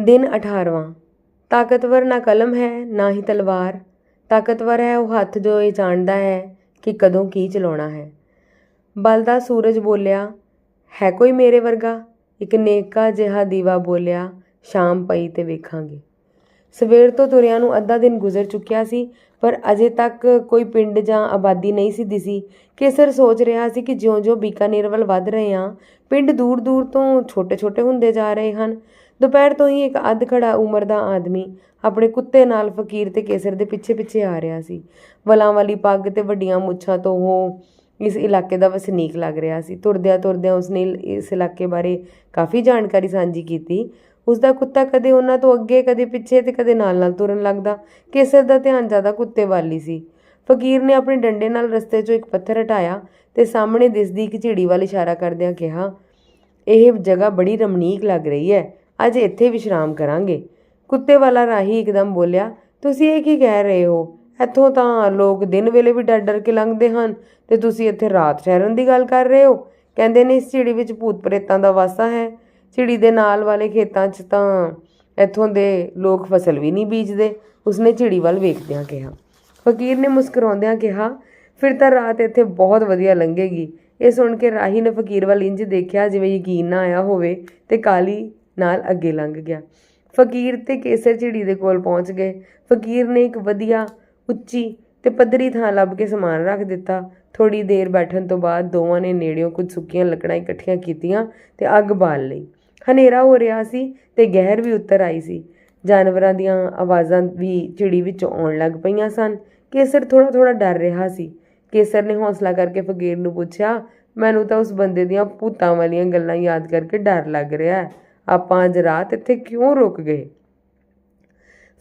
ਦਿਨ 18ਵਾਂ ਤਾਕਤਵਰ ਨਾ ਕਲਮ ਹੈ, ਨਾ ਹੀ ਤਲਵਾਰ। ਤਾਕਤਵਰ ਹੈ, ਉਹ ਹੱਥ ਜੋ ਇਹ ਜਾਣਦਾ ਹੈ ਕਿ ਕਦੋਂ ਕੀ ਚਲਾਉਣਾ ਹੈ। ਬਲਦਾ ਸੂਰਜ ਬੋਲਿਆ, ਹੈ ਕੋਈ ਮੇਰੇ ਵਰਗਾ? ਇੱਕ ਨੇਕਾ ਜਿਹਾ ਦੀਵਾ ਬੋਲਿਆ, ਸ਼ਾਮ ਪਈ ਤੇ ਵੇਖਾਂਗੇ। ਸਵੇਰ ਤੋਂ ਤੁਰਿਆਂ ਨੂੰ ਅੱਧਾ ਦਿਨ ਗੁਜ਼ਰ ਚੁੱਕਿਆ ਸੀ, ਪਰ ਅਜੇ ਤੱਕ ਕੋਈ ਪਿੰਡ ਜਾਂ ਆਬਾਦੀ ਨਹੀਂ ਸੀ। ਦਿਸੀ ਕੇਸਰ ਸੋਚ ਰਿਹਾ ਸੀ ਕਿ ਜਿਉਂ-ਜਿਉਂ ਬੀਕਾਨੇਰ ਵੱਲ ਵੱਧ ਰਹੇ ਹਾਂ, ਪਿੰਡ ਦੂਰ-ਦੂਰ ਤੋਂ ਛੋਟੇ-ਛੋਟੇ ਹੁੰਦੇ ਜਾ ਰਹੇ ਹਨ। ਦੁਪਹਿਰ ਤੋਂ ਹੀ ਇੱਕ ਅੱਧ ਖੜਾ ਉਮਰ ਦਾ ਆਦਮੀ ਆਪਣੇ ਕੁੱਤੇ ਨਾਲ ਫਕੀਰ ਤੇ ਕੇਸਰ ਦੇ ਪਿੱਛੇ-ਪਿੱਛੇ ਆ ਰਿਹਾ ਸੀ। ਵਲਾਂ ਵਾਲੀ ਪੱਗ ਤੇ ਵੱਡੀਆਂ ਮੁੱਛਾਂ ਤੋਂ ਉਹ ਇਸ ਇਲਾਕੇ ਦਾ ਵਸਨੀਕ ਲੱਗ ਰਿਹਾ ਸੀ। ਤੁਰਦਿਆਂ ਤੁਰਦਿਆਂ ਉਸਨੇ ਇਸ ਇਲਾਕੇ ਬਾਰੇ ਕਾਫੀ ਜਾਣਕਾਰੀ ਸਾਂਝੀ ਕੀਤੀ। ਉਸ ਦਾ ਕੁੱਤਾ ਕਦੇ ਉਹਨਾਂ ਤੋਂ ਅੱਗੇ, ਕਦੇ ਪਿੱਛੇ ਤੇ ਕਦੇ ਨਾਲ-ਨਾਲ ਤੁਰਨ ਲੱਗਦਾ। ਕੇਸਰ ਦਾ ਧਿਆਨ ਜ਼ਿਆਦਾ ਕੁੱਤੇ ਵੱਲ ਹੀ ਸੀ। ਫਕੀਰ ਨੇ ਆਪਣੇ ਡੰਡੇ ਨਾਲ ਰਸਤੇ 'ਚੋਂ ਇੱਕ ਪੱਥਰ ਹਟਾਇਆ ਤੇ ਸਾਹਮਣੇ ਦਿਸਦੀ ਇੱਕ ਝਿੜੀ ਵੱਲ ਇਸ਼ਾਰਾ ਕਰਦਿਆਂ ਕਿਹਾ, ਇਹ ਜਗ੍ਹਾ ਬੜੀ ਰਮਣੀਕ ਲੱਗ ਰਹੀ ਹੈ। ਅੱਜ ਇੱਥੇ ਵਿਸ਼ਰਾਮ ਕਰਾਂਗੇ। ਕੁੱਤੇ ਵਾਲਾ ਰਾਹੀ ਇੱਕਦਮ ਬੋਲਿਆ, ਤੁਸੀਂ ਇਹ ਕੀ ਕਹਿ ਰਹੇ ਹੋ? ਇੱਥੋਂ ਤਾਂ ਲੋਕ ਦਿਨ ਵੇਲੇ ਵੀ ਡਰ ਡਰ ਕੇ ਲੰਘਦੇ ਹਨ। ਤੇ ਤੁਸੀਂ ਇੱਥੇ ਰਾਤ ਠਹਿਰਨ ਦੀ ਗੱਲ ਕਰ ਰਹੇ ਹੋ? ਕਹਿੰਦੇ ਨੇ ਇਸ ਝਿੜੀ ਵਿੱਚ ਭੂਤ ਪ੍ਰੇਤਾਂ ਦਾ ਵਾਸਾ ਹੈ। ਝਿੜੀ ਦੇ ਨਾਲ ਵਾਲੇ ਖੇਤਾਂ 'ਚ ਤਾਂ ਇੱਥੋਂ ਦੇ ਲੋਕ ਫਸਲ ਵੀ ਨਹੀਂ ਬੀਜਦੇ। ਉਸਨੇ ਝਿੜੀ ਵੱਲ ਵੇਖਦਿਆਂ ਕਿਹਾ। ਫਕੀਰ ਨੇ ਮੁਸਕਰਾਉਂਦਿਆਂ ਕਿਹਾ, ਫਿਰ ਤਾਂ ਰਾਤ ਇੱਥੇ ਬਹੁਤ ਵਧੀਆ ਲੰਘੇਗੀ। ਇਹ ਸੁਣ ਕੇ ਰਾਹੀ ਨੇ ਫਕੀਰ ਵੱਲ ਇੰਜ ਦੇਖਿਆ ਜਿਵੇਂ ਯਕੀਨ ਨਾ ਆਇਆ ਹੋਵੇ ਤੇ ਕਾਲੀ ਨਾਲ ਅੱਗੇ ਲੰਘ ਗਿਆ। ਫਕੀਰ ਤੇ ਕੇਸਰ ਝਿੜੀ ਦੇ ਕੋਲ ਪਹੁੰਚ ਗਏ। ਫਕੀਰ ਨੇ ਇੱਕ ਵਧੀਆ, ਉੱਚੀ ਤੇ ਪੱਧਰੀ ਥਾਂ ਲੱਭ ਕੇ ਸਮਾਨ ਰੱਖ ਦਿੱਤਾ। ਥੋੜੀ ਦੇਰ ਬੈਠਣ ਤੋਂ ਬਾਅਦ ਦੋਵਾਂ ਨੇ ਨੇੜਿਓਂ ਕੁਝ ਸੁੱਕੀਆਂ ਲੱਕੜਾਂ ਇਕੱਠੀਆਂ ਕੀਤੀਆਂ ਤੇ ਅੱਗ ਬਾਲ ਲਈ। ਹਨੇਰਾ ਹੋ ਰਿਹਾ ਸੀ ਤੇ ਗਹਿਰ ਵੀ ਉੱਤਰ ਆਈ ਸੀ। ਜਾਨਵਰਾਂ ਦੀਆਂ ਆਵਾਜ਼ਾਂ ਵੀ ਝਿੜੀ ਵਿੱਚੋਂ ਆਉਣ ਲੱਗ ਪਈਆਂ ਸਨ। ਕੇਸਰ ਥੋੜਾ ਥੋੜਾ ਡਰ ਰਿਹਾ ਸੀ। ਕੇਸਰ ਨੇ ਹੌਸਲਾ ਕਰਕੇ ਫਕੀਰ ਨੂੰ ਪੁੱਛਿਆ, ਮੈਨੂੰ ਤਾਂ ਉਸ ਬੰਦੇ ਦੀਆਂ ਭੂਤਾਂ ਵਾਲੀਆਂ ਗੱਲਾਂ ਯਾਦ ਕਰਕੇ ਡਰ ਲੱਗ ਰਿਹਾ ਹੈ। ਆਪਾਂ ਅੱਜ ਰਾਤ ਇੱਥੇ ਕਿਉਂ ਰੁਕ ਗਏ?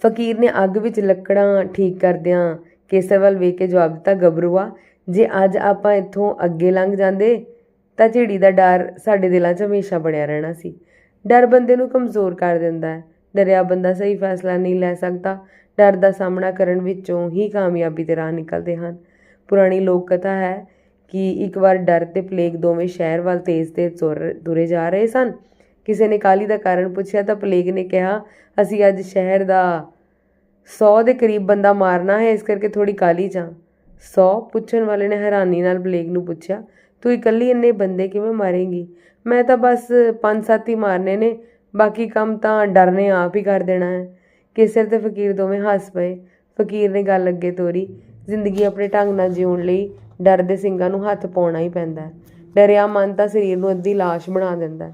ਫਕੀਰ ਨੇ ਅੱਗ ਵਿੱਚ ਲੱਕੜਾਂ ਠੀਕ ਕਰਦਿਆਂ ਕੇਸਰ ਵੱਲ ਵੇਖ ਕੇ ਜਵਾਬ ਦਿੱਤਾ, ਗੱਭਰੂਆ, ਜੇ ਅੱਜ ਆਪਾਂ ਇੱਥੋਂ ਅੱਗੇ ਲੰਘ ਜਾਂਦੇ, ਤਾਂ ਝਿੜੀ ਦਾ ਡਰ ਸਾਡੇ ਦਿਲਾਂ 'ਚ ਹਮੇਸ਼ਾ ਬਣਿਆ ਰਹਿਣਾ ਸੀ। ਡਰ ਬੰਦੇ ਨੂੰ ਕਮਜ਼ੋਰ ਕਰ ਦਿੰਦਾ ਹੈ। ਡਰਿਆ ਬੰਦਾ ਸਹੀ ਫੈਸਲਾ ਨਹੀਂ ਲੈ ਸਕਦਾ। ਡਰ ਦਾ ਸਾਹਮਣਾ ਕਰਨ ਵਿੱਚੋਂ ਹੀ ਕਾਮਯਾਬੀ ਦੇ ਰਾਹ ਨਿਕਲਦੇ ਹਨ। ਪੁਰਾਣੀ ਲੋਕ ਕਥਾ ਹੈ ਕਿ ਇੱਕ ਵਾਰ ਡਰ ਤੇ ਪਲੇਗ ਦੋਵੇਂ ਸ਼ਹਿਰ ਵੱਲ ਤੇਜ਼ ਤੇ ਤੁਰੇ ਜਾ ਰਹੇ ਸਨ। ਕਿਸੇ ਨੇ ਕਾਲੀ ਦਾ ਕਾਰਨ ਪੁੱਛਿਆ ਤਾਂ ਪਲੇਗ ਨੇ ਕਿਹਾ, ਅਸੀਂ ਅੱਜ ਸ਼ਹਿਰ ਦਾ 100 ਦੇ ਕਰੀਬ ਬੰਦਾ ਮਾਰਨਾ ਹੈ, ਇਸ ਕਰਕੇ ਥੋੜੀ ਕਾਲੀ ਜਾਂ 100 ਪੁੱਛਣ ਵਾਲੇ ਨੇ ਹੈਰਾਨੀ ਨਾਲ ਪਲੇਗ ਨੂੰ ਪੁੱਛਿਆ, ਤੂੰ ਇਕੱਲੀ ਇੰਨੇ ਬੰਦੇ ਕਿਵੇਂ ਮਾਰੇਂਗੀ? ਮੈਂ ਤਾਂ ਬਸ ਪੰਜ ਸੱਤ ਹੀ ਮਾਰਨੇ ਨੇ, ਬਾਕੀ ਕੰਮ ਤਾਂ ਡਰਨੇ ਆਪ ਹੀ ਕਰ ਦੇਣਾ ਹੈ। ਕੇਸਰ ਤੇ ਫਕੀਰ ਦੋਵੇਂ ਹੱਸ ਪਏ। ਫਕੀਰ ਨੇ ਗੱਲ ਅੱਗੇ ਤੋਰੀ। ਜ਼ਿੰਦਗੀ ਆਪਣੇ ਢੰਗ ਨਾਲ ਜਿਉਣ ਲਈ ਡਰ ਦੇ ਸਿੰਘਾਂ ਨੂੰ ਹੱਥ ਪਾਉਣਾ ਹੀ ਪੈਂਦਾ ਹੈ। ਡਰਿਆ ਮਨ ਤਾਂ ਸਰੀਰ ਨੂੰ ਅੱਧੀ ਲਾਸ਼ ਬਣਾ ਦਿੰਦਾ ਹੈ।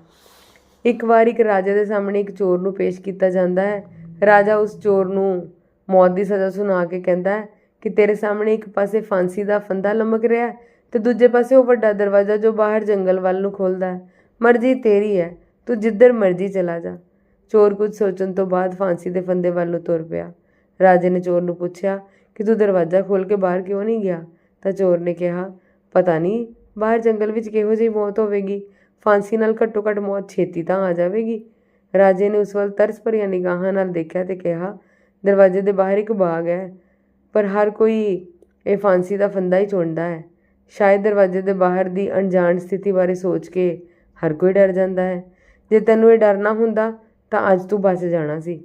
ਇੱਕ ਵਾਰ ਇੱਕ ਰਾਜਾ ਦੇ ਸਾਹਮਣੇ ਇੱਕ ਚੋਰ ਨੂੰ ਪੇਸ਼ ਕੀਤਾ ਜਾਂਦਾ ਹੈ। ਰਾਜਾ ਉਸ ਚੋਰ ਨੂੰ ਮੌਤ ਦੀ ਸਜ਼ਾ ਸੁਣਾ ਕੇ ਕਹਿੰਦਾ ਹੈ ਕਿ ਤੇਰੇ ਸਾਹਮਣੇ ਇੱਕ ਪਾਸੇ ਫਾਂਸੀ ਦਾ ਫੰਦਾ ਲਮਕ ਰਿਹਾ ਹੈ ਤੇ ਦੂਜੇ ਪਾਸੇ ਉਹ ਵੱਡਾ ਦਰਵਾਜ਼ਾ ਜੋ ਬਾਹਰ ਜੰਗਲ ਵੱਲ ਨੂੰ ਖੋਲਦਾ ਹੈ। ਮਰਜ਼ੀ ਤੇਰੀ ਹੈ, ਤੂੰ ਜਿੱਧਰ ਮਰਜ਼ੀ ਚਲਾ ਜਾ। ਚੋਰ ਕੁਝ ਸੋਚਣ ਤੋਂ ਬਾਅਦ ਫਾਂਸੀ ਦੇ ਫੰਦੇ ਵੱਲ ਨੂੰ ਤੁਰ ਪਿਆ। ਰਾਜੇ ਨੇ ਚੋਰ ਨੂੰ ਪੁੱਛਿਆ ਕਿ ਤੂੰ ਦਰਵਾਜ਼ਾ ਖੋਲ ਕੇ ਬਾਹਰ ਕਿਉਂ ਨਹੀਂ ਗਿਆ? ਤਾਂ ਚੋਰ ਨੇ ਕਿਹਾ, ਪਤਾ ਨਹੀਂ, ਬਾਹਰ ਜੰਗਲ ਵਿੱਚ ਕਿਹੋ ਜਿਹੀ ਮੌਤ ਹੋਵੇਗੀ। ਫਾਂਸੀ ਨਾਲ ਘੱਟੋ ਘੱਟ ਮੌਤ ਛੇਤੀ ਤਾਂ ਆ ਜਾਵੇਗੀ। ਰਾਜੇ ਨੇ ਉਸ ਵੱਲ ਤਰਸ ਭਰੀਆਂ ਨਿਗਾਹਾਂ ਨਾਲ ਦੇਖਿਆ ਤੇ ਕਿਹਾ, ਦਰਵਾਜ਼ੇ ਦੇ ਬਾਹਰ ਇੱਕ ਬਾਗ ਹੈ, ਪਰ ਹਰ ਕੋਈ ਇਹ ਫਾਂਸੀ ਦਾ ਫੰਦਾ ਹੀ ਚੁਣਦਾ ਹੈ। ਸ਼ਾਇਦ ਦਰਵਾਜ਼ੇ ਦੇ ਬਾਹਰ ਦੀ ਅਣਜਾਣ ਸਥਿਤੀ ਬਾਰੇ ਸੋਚ ਕੇ ਹਰ ਕੋਈ ਡਰ ਜਾਂਦਾ ਹੈ। ਜੇ ਤੈਨੂੰ ਇਹ ਡਰ ਨਾ ਹੁੰਦਾ, ਤਾਂ ਅੱਜ ਤੂੰ ਬਚ ਜਾਣਾ ਸੀ।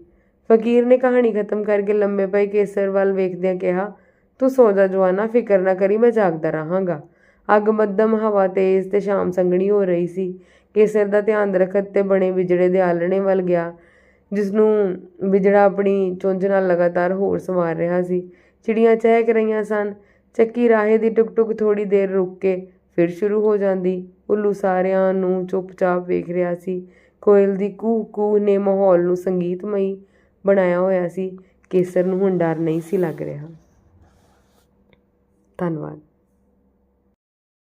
ਫਕੀਰ ਨੇ ਕਹਾਣੀ ਖਤਮ ਕਰਕੇ ਲੰਮੇ ਪਏ ਕੇਸਰ ਵੱਲ ਵੇਖਦਿਆਂ ਕਿਹਾ, ਤੂੰ ਸੋ ਜਾ ਜਵਾਨਾ, ਫਿਕਰ ਨਾ ਕਰੀ, ਮੈਂ ਜਾਗਦਾ ਰਹਾਂਗਾ। ਅੱਗ ਮੱਧਮ ਹਵਾ ਤੇਜ਼ ਤੇ ਸ਼ਾਮ ਸੰਘਣੀ ਹੋ ਰਹੀ ਸੀ। ਕੇਸਰ ਦਾ ਧਿਆਨ ਦਰਖਤ ਤੇ ਬਣੇ ਵਿਜੜੇ ਦੇ ਆਲਣੇ ਵੱਲ ਗਿਆ ਜਿਸ ਨੂੰ ਵਿਜੜਾ ਆਪਣੀ ਚੁੰਝ ਨਾਲ ਲਗਾਤਾਰ ਹੋਰ ਸੰਵਾਰ ਰਿਹਾ ਸੀ। ਚਿੜੀਆਂ ਚਹਿਕ ਰਹੀਆਂ ਸਨ। ਚੱਕੀ ਰਾਹੇ ਦੀ ਟੁਕ ਟੁਕ ਥੋੜੀ ਦੇਰ ਰੁਕ ਕੇ ਫਿਰ ਸ਼ੁਰੂ ਹੋ ਜਾਂਦੀ। ਉੱਲੂ ਸਾਰਿਆਂ ਨੂੰ ਚੁੱਪਚਾਪ ਵੇਖ ਰਿਹਾ ਸੀ। ਕੋਇਲ ਦੀ ਕੂਹ ਕੂਹ ਨੇ ਮਾਹੌਲ ਨੂੰ ਸੰਗੀਤਮਈ ਬਣਾਇਆ ਹੋਇਆ ਸੀ। ਕੇਸਰ ਨੂੰ ਹੁਣ ਡਰ ਨਹੀਂ ਸੀ ਲੱਗ ਰਿਹਾ। ਧੰਨਵਾਦ।